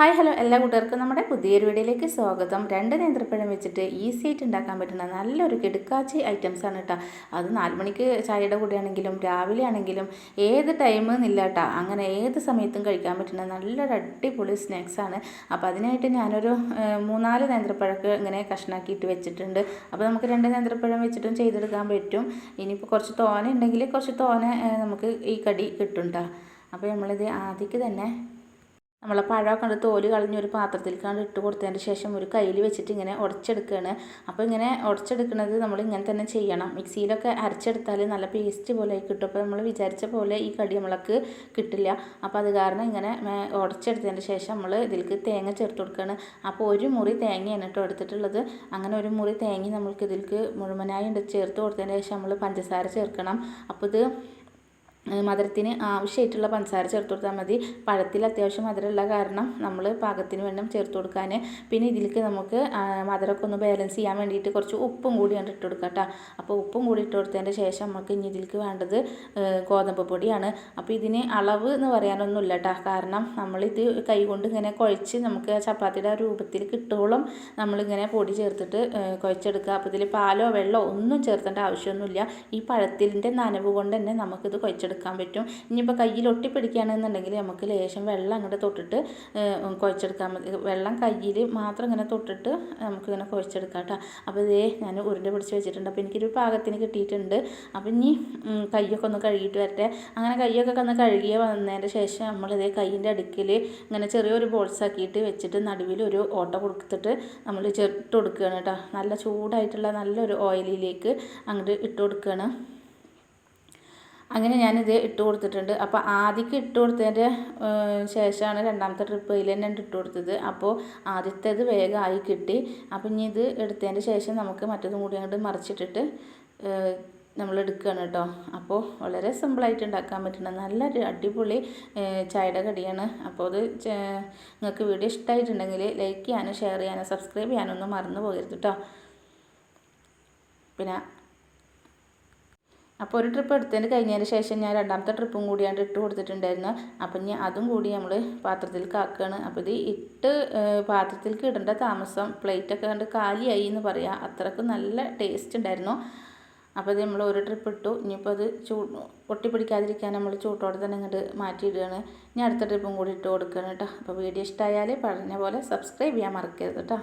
Hi hello എല്ലാ കൂട്ടുകാർക്കും നമ്മുടെ പുതിയൊരു വീഡിയോയിലേക്ക് സ്വാഗതം. രണ്ട് നേന്ത്രപ്പഴം വെച്ചിട്ട് ഈസി ആയിട്ട് ഉണ്ടാക്കാൻ പറ്റുന്ന നല്ലൊരു കിടുക്കാച്ചി ഐറ്റംസ് ആണ് കേട്ടോ അത് നാല് മണിക്ക് ചായയുടെ കൂടെ ആണെങ്കിലും രാവിലെ ആണെങ്കിലും ഏത് ടൈം എന്നില്ല കേട്ടോ അങ്ങനെ ഏത് സമയത്തും കഴിക്കാൻ പറ്റുന്ന നല്ലൊരു അടിപൊളി സ്നാക്സ് ആണ്. അപ്പോൾ അതിനായിട്ട് ഞാനൊരു മൂന്നാൽ നേന്ത്രപ്പഴമൊക്കെ ഇങ്ങനെ കഷ്ണാക്കിയിട്ട് വെച്ചിട്ടുണ്ട്. അപ്പോൾ നമുക്ക് രണ്ട് നേന്ത്രപ്പഴം വെച്ചിട്ടും ചെയ്തെടുക്കാൻ പറ്റും. ഇനിയിപ്പോൾ കുറച്ച് തോന ഉണ്ടെങ്കിൽ കുറച്ച് തോന നമുക്ക് ഈ കടി കിട്ടും കേട്ടോ അപ്പോൾ നമ്മളിത് ആദ്യക്ക് തന്നെ നമ്മളെ പഴമൊക്കെ കണ്ട് തോൽ കളഞ്ഞ് ഒരു പാത്രത്തിലേക്കാണ്ട് ഇട്ട് കൊടുത്തതിന് ശേഷം ഒരു കയ്യിൽ വെച്ചിട്ട് ഇങ്ങനെ ഉടച്ചെടുക്കുകയാണ് അപ്പോൾ ഇങ്ങനെ ഉടച്ചെടുക്കുന്നത് നമ്മൾ ഇങ്ങനെ തന്നെ ചെയ്യണം. മിക്സിയിലൊക്കെ അരച്ചെടുത്താൽ നല്ല പേസ്റ്റ് പോലെ കിട്ടും. അപ്പോൾ നമ്മൾ വിചാരിച്ച പോലെ ഈ കടി നമ്മൾക്ക് കിട്ടില്ല. അപ്പോൾ അത് കാരണം ഇങ്ങനെ ഉടച്ചെടുത്തതിന് ശേഷം നമ്മൾ ഇതിലേക്ക് തേങ്ങ ചേർത്ത് കൊടുക്കുകയാണ്. അപ്പോൾ ഒരു മുറി തേങ്ങയാണ് കേട്ടോ എടുത്തിട്ടുള്ളത്. അങ്ങനെ ഒരു മുറി തേങ്ങ നമ്മൾക്ക് ഇതിലേക്ക് മുഴുവനായി ചേർത്ത് കൊടുത്തതിന് ശേഷം നമ്മൾ പഞ്ചസാര ചേർക്കണം. അപ്പോൾ ഇത് മധുരത്തിന് ആവശ്യമായിട്ടുള്ള പഞ്ചസാര ചേർത്ത് കൊടുത്താൽ മതി. പഴത്തിൽ അത്യാവശ്യം മധുരമുള്ള കാരണം നമ്മൾ പാകത്തിന് വേണം ചേർത്ത് കൊടുക്കാൻ. പിന്നെ ഇതിലേക്ക് നമുക്ക് മധുരമൊക്കെ ഒന്ന് ബാലൻസ് ചെയ്യാൻ വേണ്ടിയിട്ട് കുറച്ച് ഉപ്പും കൂടി കണ്ട് ഇട്ട് കൊടുക്കാം കേട്ടോ അപ്പോൾ ഉപ്പും കൂടി ഇട്ട് കൊടുത്തതിന്റെ ശേഷം നമുക്ക് ഇനി ഇതിലേക്ക് വേണ്ടത് ഗോതമ്പ് പൊടിയാണ്. അപ്പോൾ ഇതിന് അളവ് എന്ന് പറയാനൊന്നുമില്ല കേട്ടോ കാരണം നമ്മളിത് കൈ കൊണ്ട് ഇങ്ങനെ കുഴച്ച് നമുക്ക് ചപ്പാത്തിയുടെ രൂപത്തിൽ കിട്ടുവോളം നമ്മളിങ്ങനെ പൊടി ചേർത്തിട്ട് കുഴച്ചെടുക്കുക. അപ്പോൾ ഇതിൽ പാലോ വെള്ളമോ ഒന്നും ചേർത്തേണ്ട ആവശ്യമൊന്നുമില്ല. ഈ പഴത്തിന്റെ നനവ് കൊണ്ട് തന്നെ നമുക്കിത് കുഴച്ചെടുക്കാം. കുഴച്ചെടുക്കാൻ പറ്റും. ഇനിയിപ്പോൾ കയ്യിൽ ഒട്ടിപ്പിടിക്കുകയാണെന്നുണ്ടെങ്കിൽ നമുക്ക് ലേശം വെള്ളം അങ്ങോട്ട് തൊട്ടിട്ട് കുഴച്ചെടുക്കാൻ മതി. വെള്ളം കയ്യിൽ മാത്രം ഇങ്ങനെ തൊട്ടിട്ട് നമുക്കിങ്ങനെ കുഴച്ചെടുക്കാം കേട്ടോ അപ്പോൾ ഇതേ ഞാൻ ഉരുണ്ട പിടിച്ച് വെച്ചിട്ടുണ്ട്. അപ്പോൾ എനിക്കൊരു പാകത്തിന് കിട്ടിയിട്ടുണ്ട്. അപ്പോൾ ഇനി കയ്യൊക്കെ ഒന്ന് കഴുകിയിട്ട് വരട്ടെ. അങ്ങനെ കയ്യൊക്കെ ഒന്ന് കഴുകിയ വന്നതിന്റെ ശേഷം നമ്മളിതേ കയ്യിന്റെ അടുക്കിൽ ഇങ്ങനെ ചെറിയൊരു ബോൾസ് ആക്കിയിട്ട് വെച്ചിട്ട് നടുവിൽ ഒരു ഓട്ട കൊടുത്തിട്ട് നമ്മൾ ചെറിട്ട് കൊടുക്കുകയാണ് കേട്ടോ നല്ല ചൂടായിട്ടുള്ള നല്ലൊരു ഓയിലിലേക്ക് അങ്ങോട്ട് ഇട്ട് കൊടുക്കുകയാണ് അങ്ങനെ ഞാനിത് ഇട്ട് കൊടുത്തിട്ടുണ്ട്. അപ്പോൾ ആദ്യക്ക് ഇട്ട് കൊടുത്തതിന്റെ ശേഷമാണ് രണ്ടാമത്തെ ട്രിപ്പ് ഇതിൽ തന്നെ ഇട്ട് കൊടുത്തത്. അപ്പോൾ ആദ്യത്തേത് വേഗമായി കിട്ടി. അപ്പോൾ ഇനി ഇത് എടുത്തതിന്റെ ശേഷം നമുക്ക് മറ്റതും കൂടി അങ്ങോട്ട് മറിച്ചിട്ടിട്ട് നമ്മൾ എടുക്കുകയാണ് കേട്ടോ അപ്പോൾ വളരെ സിമ്പിളായിട്ട് ഉണ്ടാക്കാൻ പറ്റുന്ന നല്ലൊരു അടിപൊളി ചായയുടെ കടിയാണ്. അപ്പോൾ അത് നിങ്ങൾക്ക് വീഡിയോ ഇഷ്ടമായിട്ടുണ്ടെങ്കിൽ ലൈക്ക് ചെയ്യാനും ഷെയർ ചെയ്യാനും സബ്സ്ക്രൈബ് ചെയ്യാനൊന്നും മറന്നു പോകരുത് കേട്ടോ പിന്നെ അപ്പോൾ ഒരു ട്രിപ്പ് എടുത്തതിന് കഴിഞ്ഞതിന് ശേഷം ഞാൻ രണ്ടാമത്തെ ട്രിപ്പും കൂടിയാണ് ഇട്ട് കൊടുത്തിട്ടുണ്ടായിരുന്നു. അപ്പം ഇനി അതും കൂടി നമ്മൾ പാത്രത്തിൽ കാക്കുകയാണ് അപ്പോൾ ഇത് ഇട്ട് പാത്രത്തിലേക്ക് ഇടേണ്ട താമസം പ്ലേറ്റൊക്കെ കണ്ട് കാലിയായി എന്ന് പറയാം. അത്രയ്ക്ക് നല്ല ടേസ്റ്റ് ഉണ്ടായിരുന്നു. അപ്പോൾ ഇത് നമ്മൾ ഒരു ട്രിപ്പ് ഇട്ടു. ഇനിയിപ്പോൾ അത് ചൂ ഒട്ടിപ്പിടിക്കാതിരിക്കാൻ നമ്മൾ ചൂട്ടോടെ തന്നെ ഇങ്ങോട്ട് മാറ്റിയിടുകയാണ്. ഇനി അടുത്ത ട്രിപ്പും കൂടി ഇട്ട് കൊടുക്കുകയാണ് കേട്ടോ. അപ്പോൾ വീഡിയോ ഇഷ്ടമായാൽ പറഞ്ഞ പോലെ സബ്സ്ക്രൈബ് ചെയ്യാൻ മറക്കരുത് കേട്ടോ.